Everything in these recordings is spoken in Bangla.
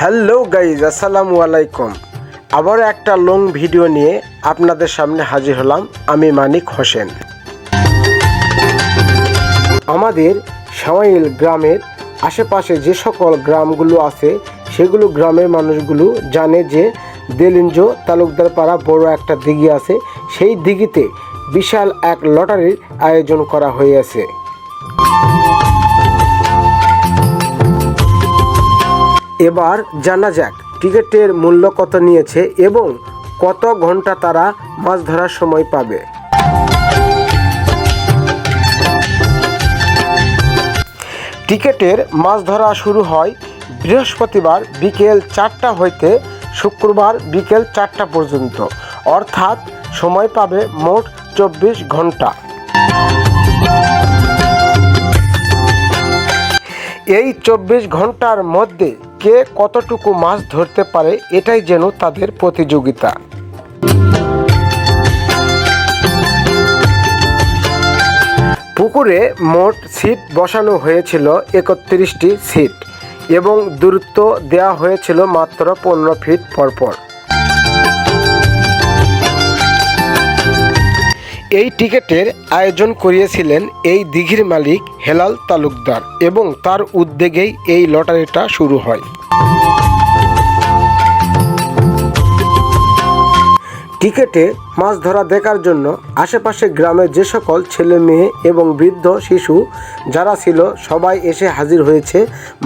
হ্যালো গাইজ আসসালামু আলাইকুম। আবার একটা লং ভিডিও নিয়ে আপনাদের সামনে হাজির হলাম আমি মানিক হোসেন। আমাদের সামাইল গ্রামের আশেপাশে যে সকল গ্রামগুলো আছে, সেগুলো গ্রামের মানুষগুলো জানে যে দেলিঞ্জ তালুকদার পাড়া বড় একটা দিঘি আছে। সেই দিঘিতে বিশাল এক লটারির আয়োজন করা হয়েছে। এবার জানা যাক, টিকিটের মূল্য কত নিয়েছে এবং কত ঘণ্টা তারা মাছ ধরার সময় পাবে। টিকিটের মাছ ধরা শুরু হয় বৃহস্পতিবার বিকেল চারটা হইতে শুক্রবার বিকেল চারটা পর্যন্ত। অর্থাৎ সময় পাবে মোট চব্বিশ ঘণ্টা। এই চব্বিশ ঘণ্টার মধ্যে কে কতটুকু মাছ ধরতে পারে এটাই যেন তাদের প্রতিযোগিতা। পুকুরে মোট সিট বসানো হয়েছিল একত্রিশটি সিট এবং দূরত্ব দেওয়া হয়েছিল মাত্র পনেরো ফিট পরপর। এই টিকেটের আয়োজন করিয়েছিলেন এই দিঘির মালিক হেলাল তালুকদার এবং তার উদ্যোগেই এই লটারিটা শুরু হয়। টিকেটে মাছ ধরা দেখার জন্য আশেপাশে গ্রামের যে সকল ছেলে মেয়ে এবং বৃদ্ধ শিশু যারা ছিল, সবাই এসে হাজির হয়েছে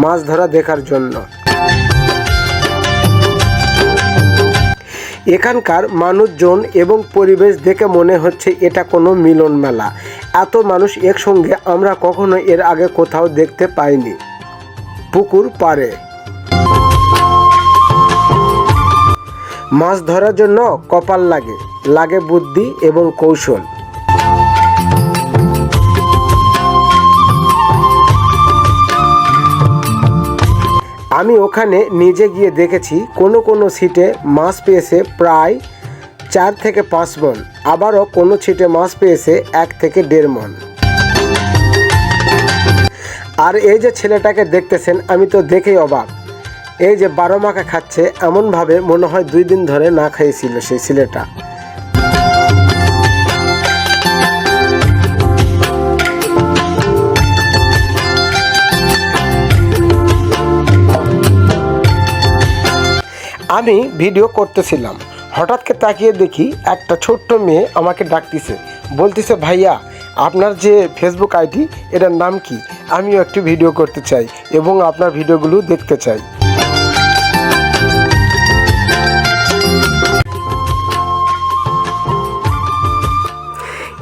মাছ ধরা দেখার জন্য। এখানকার মানুষজন এবং পরিবেশ দেখে মনে হচ্ছে এটা কোনো মিলন মেলা। এত মানুষ একসঙ্গে আমরা কখনো এর আগে কোথাও দেখতে পাইনি। পুকুর পাড়ে। মাছ ধরার জন্য কপাল লাগে লাগে বুদ্ধি এবং কৌশল। আমি ওখানে নিজে গিয়ে দেখেছি, কোনো কোনো সিটে মাছ পেয়েছে প্রায় চার থেকে পাঁচ মন, আবারও কোনো সিটে মাছ পেয়েছে এক থেকে দেড় মন। আর এই যে ছেলেটাকে দেখতেছেন, আমি তো দেখেই অবাক। এই যে বারো মাখা খাচ্ছে, এমনভাবে মনে হয় দুই দিন ধরে না খাইছিল সেই ছেলেটা আমি ভিডিও করতেছিলাম হঠাৎকে তাকিয়ে দেখি একটা ছোট্ট মেয়ে আমাকে ডাকতেছে। বলতেছে, ভাইয়া, আপনার যে ফেসবুক আইডি, এটার নাম কি? আমিও একটি ভিডিও করতে চাই এবং আপনার ভিডিওগুলো দেখতে চাই।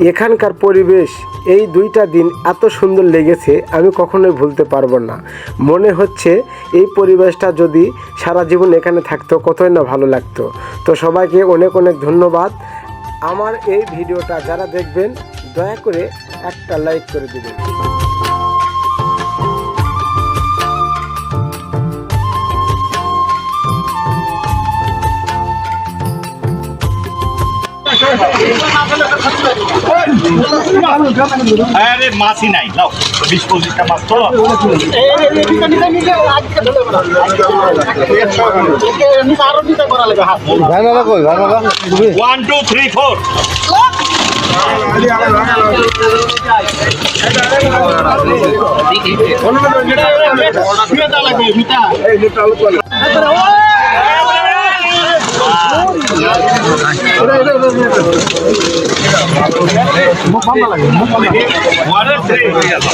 এখানকার পরিবেশ এই দুইটা দিন এত সুন্দর লেগেছে, আমি কখনোই ভুলতে পারব না। মনে হচ্ছে এই পরিবেশটা যদি সারা জীবন এখানে থাকতো, কতই না ভালো লাগতো। তো সবাইকে অনেক অনেক ধন্যবাদ। আমার এই ভিডিওটা যারা দেখবেন, দয়া করে একটা লাইক করে দেবেন। আরে মাছই নাই নাও বিশ পঁচিশটা মাছ তো one two three four one three